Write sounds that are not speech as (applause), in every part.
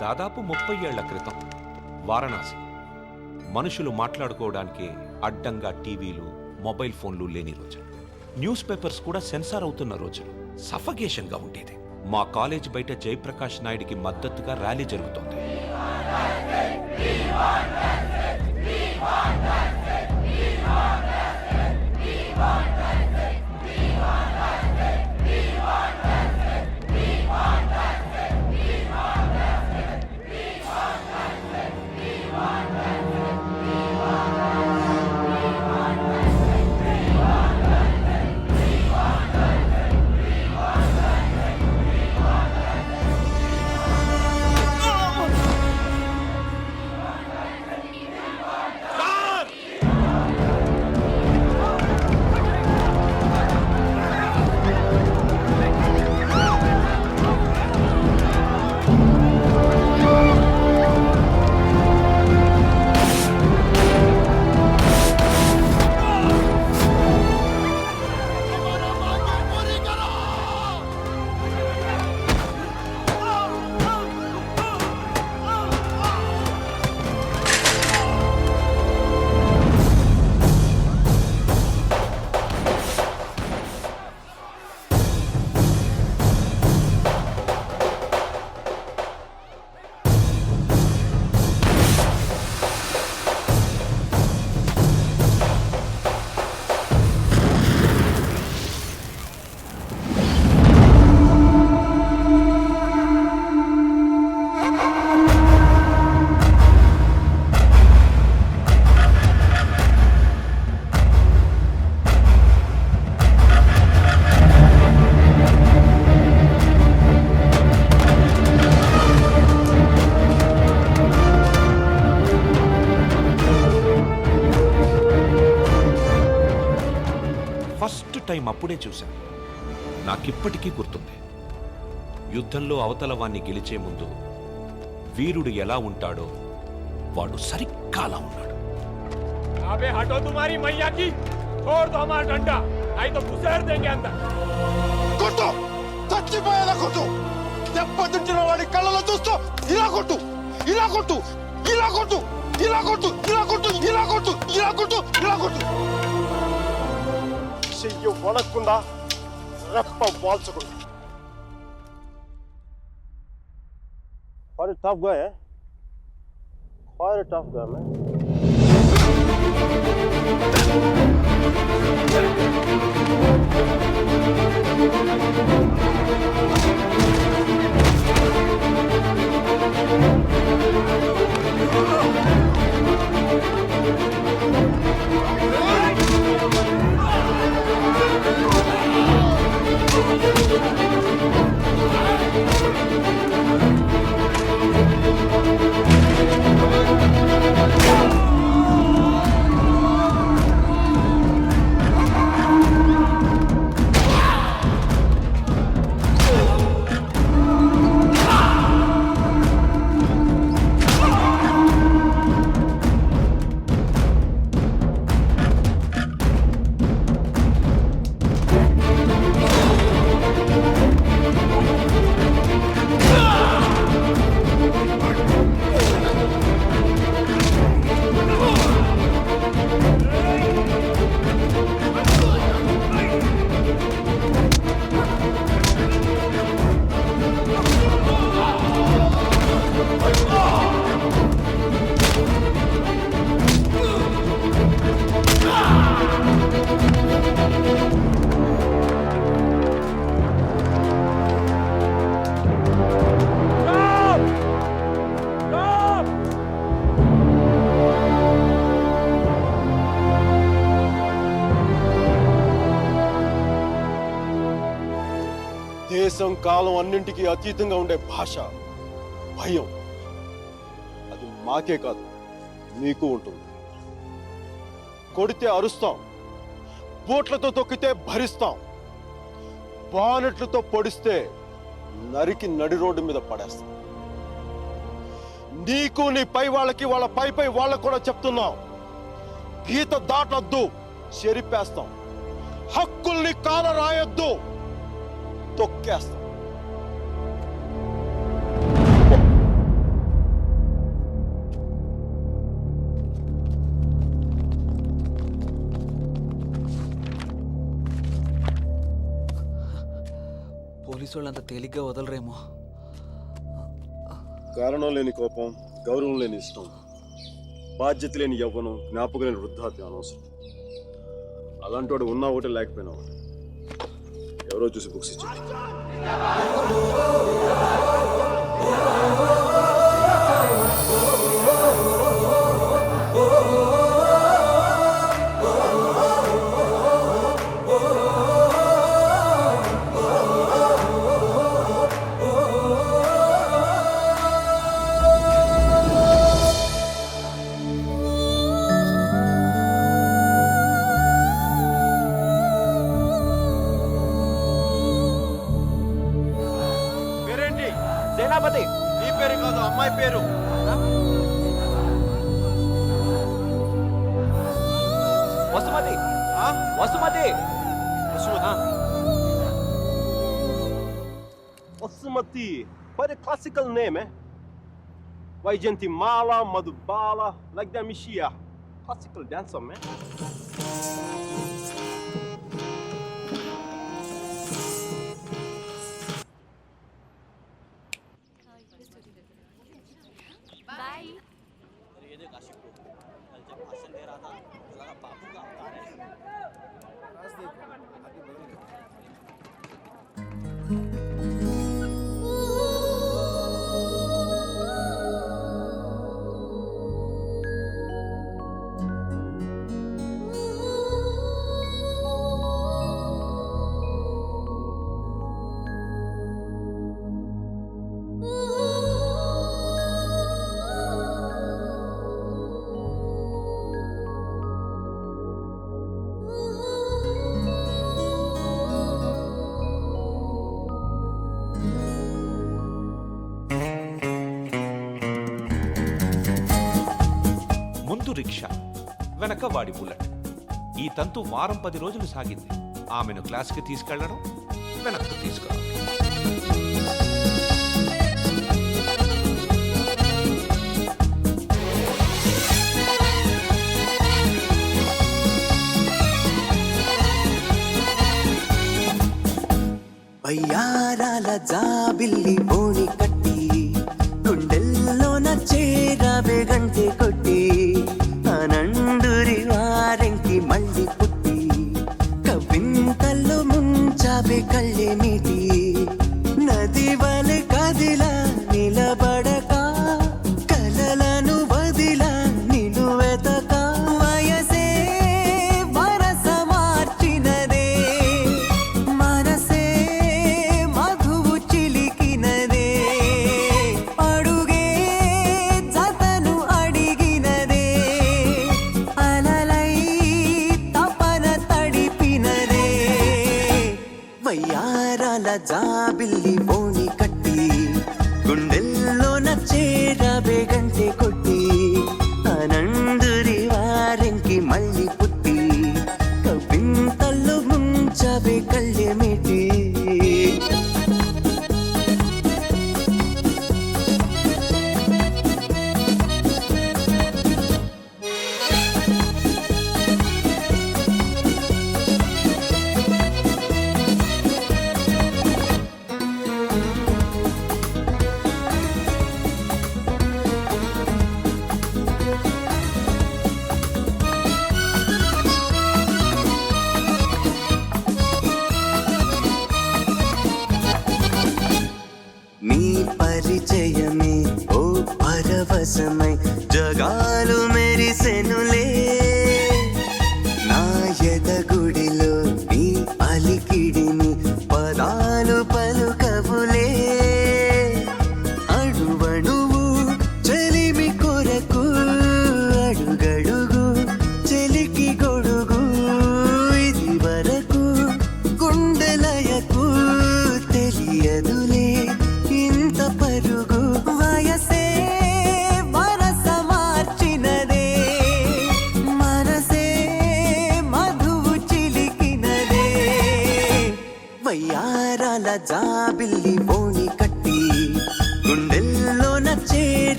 దాదాపు ముప్పై ఏళ్ళ క్రితం. వారణాసి. మనుషులు మాట్లాడుకోవడానికి అడ్డంగా టీవీలు మొబైల్ ఫోన్లు లేని రోజులు. న్యూస్ పేపర్స్ కూడా సెన్సార్ అవుతున్న రోజులు. సఫగేషన్గా ఉండేది. మా కాలేజ్ బయట జయప్రకాష్ నాయుడికి మద్దతుగా ర్యాలీ జరుగుతోంది. అప్పుడే చూశాను నాకిప్పటికీ గుర్తుంది యుద్ధంలో అవతల వాణ్ణి గెలిచే ముందు వీరుడు ఎలా ఉంటాడో వాడు సరిగ్గా అలా ఉన్నాడు अबे हटो तुम्हारी मैया की छोड़ दो हमारा डंडा नहीं तो घुसेड़ देंगे अंदर కొట్టు చచ్చిపోయేలా కొట్టు దెబ్బతింటున్న వాడి కళ్ళలో చూస్తూ ఇలా కొట్టు ఇలా కొట్టు ఇలా కొట్టు ఇలా కొట్టు ఇలా కొట్టు ఇలా కొట్టు ఇలా కొట్టు ఇలా కొట్టు చెయ్యి వడకుండా రెప్ప వాల్చకుండా Quite a tough guy, eh? Quite a tough guy, man. దేశం Thank you. కాలం అన్నింటికీ అతీతంగా ఉండే భాష భయం. అది మాకే కాదు మీకు ఉంటుంది. కొడితే అరుస్తాం బూట్లతో తొక్కితే భరిస్తాం బానెట్లతో పొడిస్తే నరికి నడి రోడ్డు మీద పడేస్తాం. నీకు నీ పై వాళ్ళకి వాళ్ళ పై పై వాళ్ళకు కూడా చెప్తున్నాం. గీత దాటొద్దు చెరిపేస్తాం. హక్కుల్ని కాల రాయొద్దు తొక్కేస్తాం. వాళ్ళు అంత తేలిగ్గా వదలరేమో. కారణం లేని కోపం గౌరవం లేని ఇష్టం బాధ్యత లేని యవ్వనం జ్ఞాపకం లేని వృద్ధాప్యం అనవసరం. అలాంటి వాడు ఉన్నా ఒకటి లేకపోయినా ఒకటి. ఎవరో చూసి బుక్స్ ఇచ్చారు. Oh పేరు వసుమతి ఆ? Vasumathi Osmati, quite a classical name, eh? Mala, Madhubala, like that Mishia. Classical dancer, man. Rickshaw వెనక వాడి బుల్లెట్. ఈ తంతు వారం పది రోజులు సాగింది. ఆమెను క్లాస్కి తీసుకెళ్ళడం వెనక్కు తీసుకురావడం. వయ్యారాల జాబిల్లి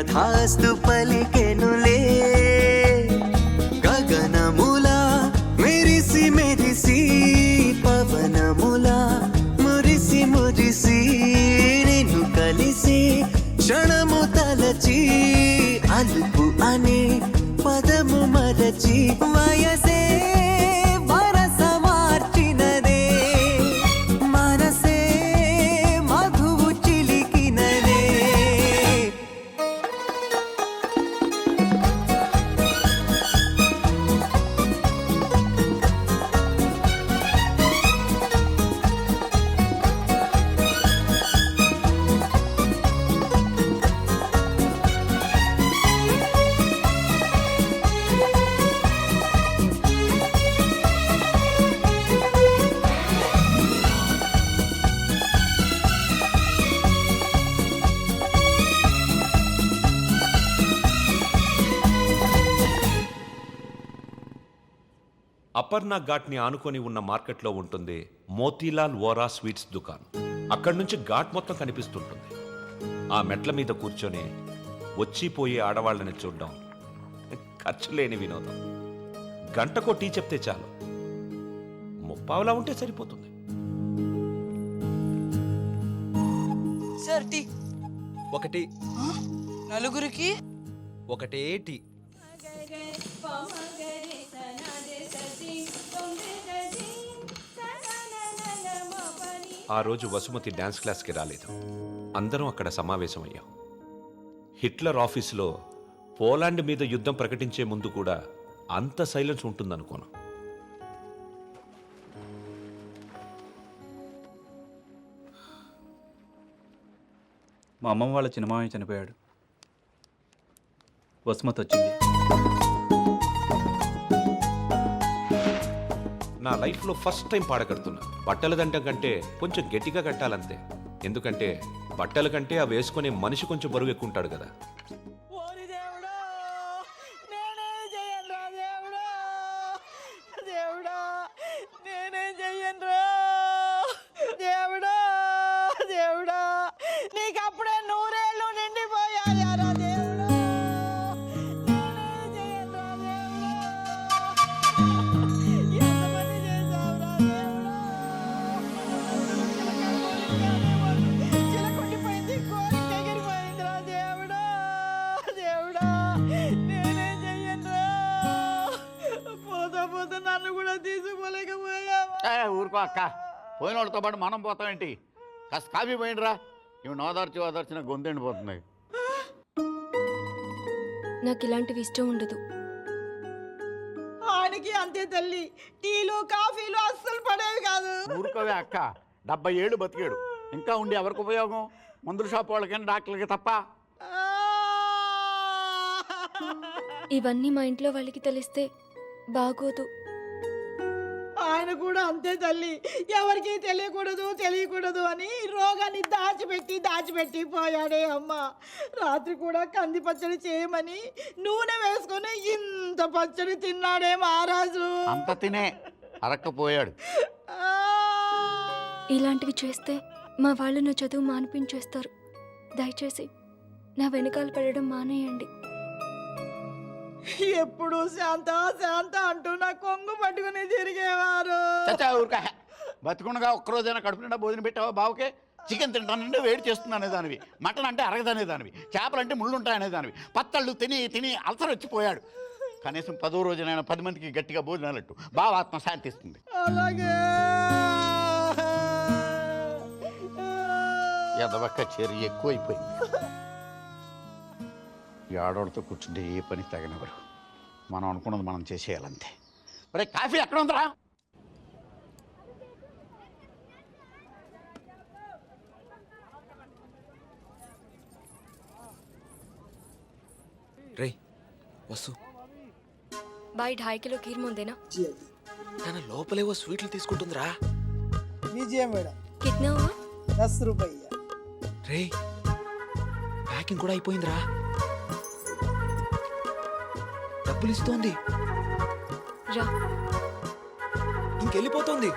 తథాస్తు పలికెనులే. గగనముల మెరిసి మెరిసి పవనముల మురిసి మురిసి నేను కలిసి క్షణము తలచి అలుపు అనే పదము మరచి అపర్ణ ఘాట్ని ఆనుకొని ఉన్న మార్కెట్లో ఉంటుంది మోతీలాల్ వోరా స్వీట్స్ దుకాన్ అక్కడి నుంచి ఘాట్ మొత్తం కనిపిస్తుంటుంది. ఆ మెట్ల మీద కూర్చొని వచ్చిపోయే ఆడవాళ్ళని చూడడం ఖర్చు లేని వినోదం. గంటకో టీ చెప్తే చాలు. ముప్పావులా ఉంటే సరిపోతుంది. Sir tea. ఒకటి. నలుగురికి? ఒకటే టీ. ఆ రోజు వసుమతి డ్యాన్స్ క్లాస్కి రాలేదు. అందరం అక్కడ సమావేశమయ్యాం. హిట్లర్ ఆఫీసులో పోలాండ్ మీద యుద్ధం ప్రకటించే ముందు కూడా అంత సైలెన్స్ ఉంటుందనుకోను. మా అమ్మమ్మ వాళ్ళ చిన్నమామయ్య చనిపోయాడు. వసుమతి వచ్చింది నా లైఫ్లో ఫస్ట్ టైం పాడగడుతున్నా బట్టలు బట్టల దండం కంటే కొంచెం గట్టిగా కట్టాలంతే. ఎందుకంటే బట్టల కంటే అవి వేసుకునే మనిషి కొంచెం బరువు ఎక్కువ ఉంటాడు కదా thank దేవుడా. పోయిన వాళ్ళతో పాటు మనం పోతామేంటి కాస్త కాఫీ పోయిండ్రా. ఇవి నోదార్చి ఓదార్చిన గొంతెండిపోతుంది నాకు ఇలాంటివి ఇష్టం ఉండదు. ఆయనకి అంతే తల్లి. టీలు కాఫీలు అస్సలు పడేవి కాదు. ఊరుకోవే అక్క. డెబ్బై ఏళ్ళు బతికాడు. ఇంకా ఉండి ఎవరికి ఉపయోగం? మందుల షాప్ వాళ్ళకి డాక్టర్లకి తప్ప? ఇవన్నీ మా ఇంట్లో వాళ్ళకి తెలిస్తే బాగోదు. ఆయన కూడా అంతే తల్లి. ఎవరికి తెలియకూడదు తెలియకూడదు అని రోగాన్ని దాచిపెట్టి దాచిపెట్టి పోయాడే అమ్మ. రాత్రి కూడా కంది పచ్చడి చేయమని నూనె వేసుకొని ఇంత పచ్చడి తిన్నాడే మహారాజు. అంత తినే అరక్కపోయాడు! ఇలాంటివి చేస్తే మా వాళ్ళు నా చదువు మానిపించేస్తారు. దయచేసి నా వెనకాల పడడం మానేయండి. ఎప్పుడు శాంత శాంత అంటూ నా కొంగు పట్టుకుని తిరిగేవారు. చచ్చా ఊరుక. బతికుండగా ఒక్కరోజైనా కడుపు నిండా భోజనం పెట్టావా బావకే? చికెన్ తింటానంటే వేడి చేస్తుంది అనేదానివి. మటన్ అంటే అరగదనేదానివి. చేపలు అంటే ముళ్ళు ఉంటాయనేదానివి పత్తళ్ళు తిని తిని అల్సర్ వచ్చిపోయాడు. కనీసం పదో రోజునైనా పది మందికి గట్టిగా భోజనాలట్టు. బావ ఆత్మ శాంతిస్తుంది. అలాగే. ఎదవక్క చెరి ఎక్కువైపోయింది. ఈ ఆడవాళ్ళతో కూర్చుంటే ఏ పని తగినవరు మనం అనుకున్నది మనం చేసేయాలంతే. మరి కాఫీ ఎక్కడ ఉందరా? రే వసు బాయ్ ఢాయి కిలో కీర్ ముందేనా నాన్న లోపలేవో స్వీట్లు తీసుకుంటుందిరా. విజయ మేడం. హువా? దస్ రూపాయ రే ప్యాకింగ్ కూడా అయిపోయిందిరా. డబ్బులు ఇస్తోంది రా. ఇంకెళ్ళిపోతోంది.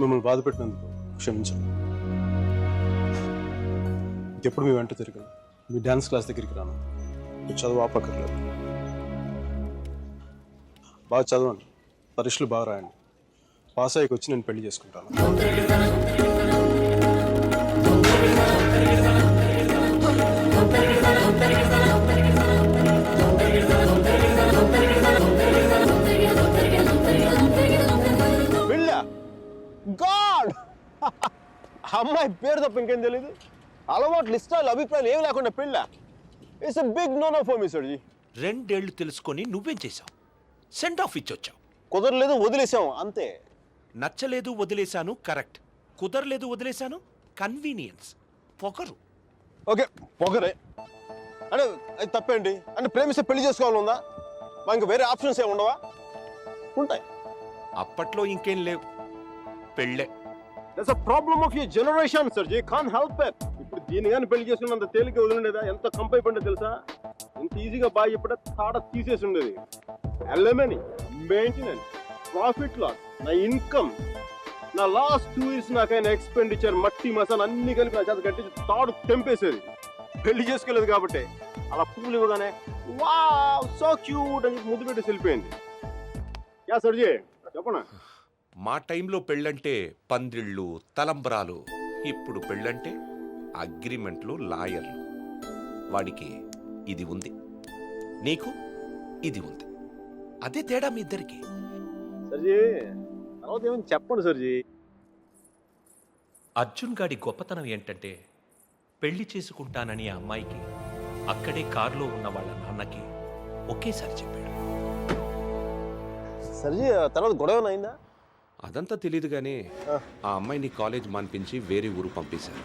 మిమ్మల్ని బాధ పెట్టినందుకు క్షమించండి. ఇంకెప్పుడు మీ వెంట తిరగను. మీ డ్యాన్స్ క్లాస్ దగ్గరికి రాను. మీ చదువు ఆపక్కర్లేదు. బాగా చదవండి. పరీక్షలు బాగా రాయండి. పాస్ అయ్యకి వచ్చి నేను పెళ్ళి చేసుకుంటాను. పెళ్ళ గాడ్! (laughs) అమ్మాయి పేరు తప్ప ఇంకేం తెలీదు. అలవాట్లు ఇష్టాలు అభిప్రాయాలు ఏమి లేకుండా పెళ్ళ? It's a big no no for me sir రెండేళ్ళు తెలుసుకొని నువ్వేం చేశావు? సెండ్ ఆఫ్ ఇచ్చొచ్చావు. కుదరలేదు వదిలేసాం అంతే. నచ్చలేదు వదిలేశాను కరెక్ట్. కుదరలేదు వదిలేశాను కన్వీనియన్స్. పొగరు. ఓకే పొగరే. అంటే అది తప్పేంటి? అంటే ప్రేమిస్తే పెళ్ళి చేసుకోవాలి ఉందా? మా ఇంకా వేరే ఆప్షన్స్ ఏమి ఉండవా? ఉంటాయి. అప్పట్లో ఇంకేం లేవు. పెళ్ళే. That's a problem of you generation sir ji can help it ఇప్పుడు దీని కానీ పెళ్ళి చేసుకున్నంత తేలిక వదిలిండేదా? ఎంత కంపై పండే తెలుసా? ఇంత ఈజీగా బాగా ఇప్పుడే తాడ తీసేసి ఉండేది. ఎల్ఎంఎని మెయింటెనెన్స్ ప్రాఫిట్ లాస్ నా ఇన్కమ్ నా లాస్ట్ టూ ఇయర్స్ నాకైనా ఎక్స్పెండిచర్ మట్టి మసాలా అన్ని కలిపి నా చేత కట్టి తాడు తెంపేసేది. పెళ్ళి చేసుకోలేదు కాబట్టి అలా పూలు ఇవ్వగానే వా సో క్యూట్ అని చెప్పి ముద్దు పెట్టి వెళ్ళిపోయింది. యా సర్జీ చెప్పనా? మా టైంలో పెళ్ళంటే పందిళ్ళు తలంబరాలు ఇప్పుడు పెళ్ళంటే అగ్రిమెంట్లు లాయర్లు. వాడికి ఇది ఉంది. నీకు ఇది ఉంది. అదే తేడా మీ ఇద్దరికి. సర్జీ. తర్వాత ఏమైనా చెప్పండి సర్జీ. అర్జున్ గాడి గొప్పతనం ఏంటంటే పెళ్ళి చేసుకుంటానని ఆ అమ్మాయికి అక్కడే కారులో ఉన్న వాళ్ళ నాన్నకి ఒకేసారి చెప్పాడు. సర్జీ ఆ తర్వాత గొడవ అయిందా? అదంతా తెలియదు కానీ ఆ. ఆ అమ్మాయిని కాలేజ్ మాన్పించి వేరే ఊరు పంపేశారు.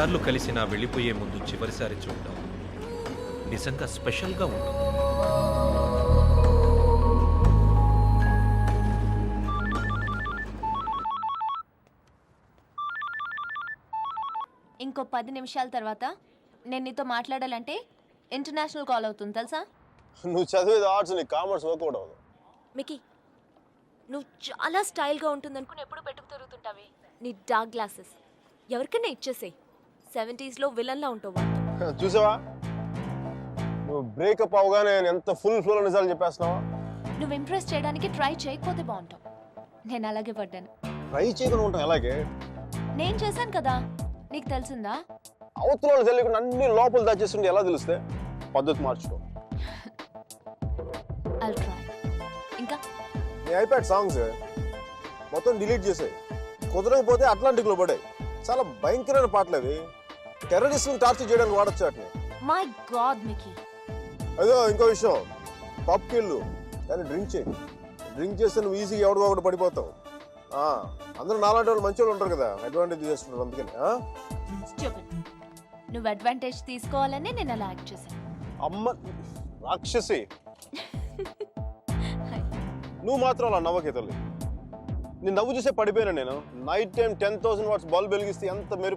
ఎన్నిసార్లు కలిసినా వెళ్ళిపోయే ముందు చివరిసారి చూడటం నిజంగా స్పెషల్గా ఉంటుంది. ఇంకో పది నిమిషాల తర్వాత నేను నీతో మాట్లాడాలంటే ఇంటర్నేషనల్ కాల్ అవుతుంది తెలుసా? నువ్వు చదివేది ఆర్ట్స్ నీ కామర్స్ వర్కౌట్ అవ్వదు. మికి నువ్వు చాలా స్టైల్గా ఉంటుందనుకుని ఎప్పుడు పెట్టుకు తిరుగుతుంటావే? నీ డార్క్ గ్లాసెస్. ఎవరికైనా ఇచ్చేసేయ్. సెవెంటీస్లో విలన్లా ఉంటావు. చూసావా? నువ్వు బ్రేకప్ అవగానే నేను ఎంత ఫుల్ ఫ్లో నిజాలు చెప్పేస్తున్నావా. నువ్వు ఇంప్రెస్ చేయడానికి ట్రై చేయకపోతే బాగుంటావు. నేను అలాగే పడ్డాను. ట్రై చేయకుండా ఉంటాం అలాగే నేను చేశాను కదా. నీకు తెలిసిందా? అవతల వాళ్ళు తెలియకుండా అన్ని లోపల దాచేస్తుంటే ఎలా తెలిస్తే? పద్ధతి మార్చుకో. అల్ ట్రై ఇంకా? నీ ఐప్యాడ్ సాంగ్స్ మొత్తం డిలీట్ చేసాయి. కుదరకపోతే అట్లాంటిక్లో పడాయి. చాలా భయంకరమైన పాటలు అవి. టెర్రరిస్ట్ని టార్చర్ చేయడానికి వాడచ్చు వాటిని. మై గాడ్ మికీ అదో ఇంకో విషయం. పబ్కి వెళ్ళు కానీ డ్రింక్ చేయి. డ్రింక్ చేస్తే నువ్వు ఈజీగా ఎవడికో ఒకటి పడిపోతావు. ఆ, అందరూ నాలాంటి వాళ్ళు మంచి వాళ్ళు ఉంటారు కదా. అడ్వాంటేజ్ చేస్తుంటారు అందుకని. ఆ? నువ్వు అడ్వాంటేజ్ తీసుకోవాలని నేను అలా యాక్ట్ చేశాను. అమ్మ రాక్షసి. నువ్వు మాత్రం అలా నవ్వకే తల్లి. నీ నవ్వు చూసే పడిపోయినా నేను. Night time ten thousand watts bulb వెలిగిస్తే ఎంత మెరుపు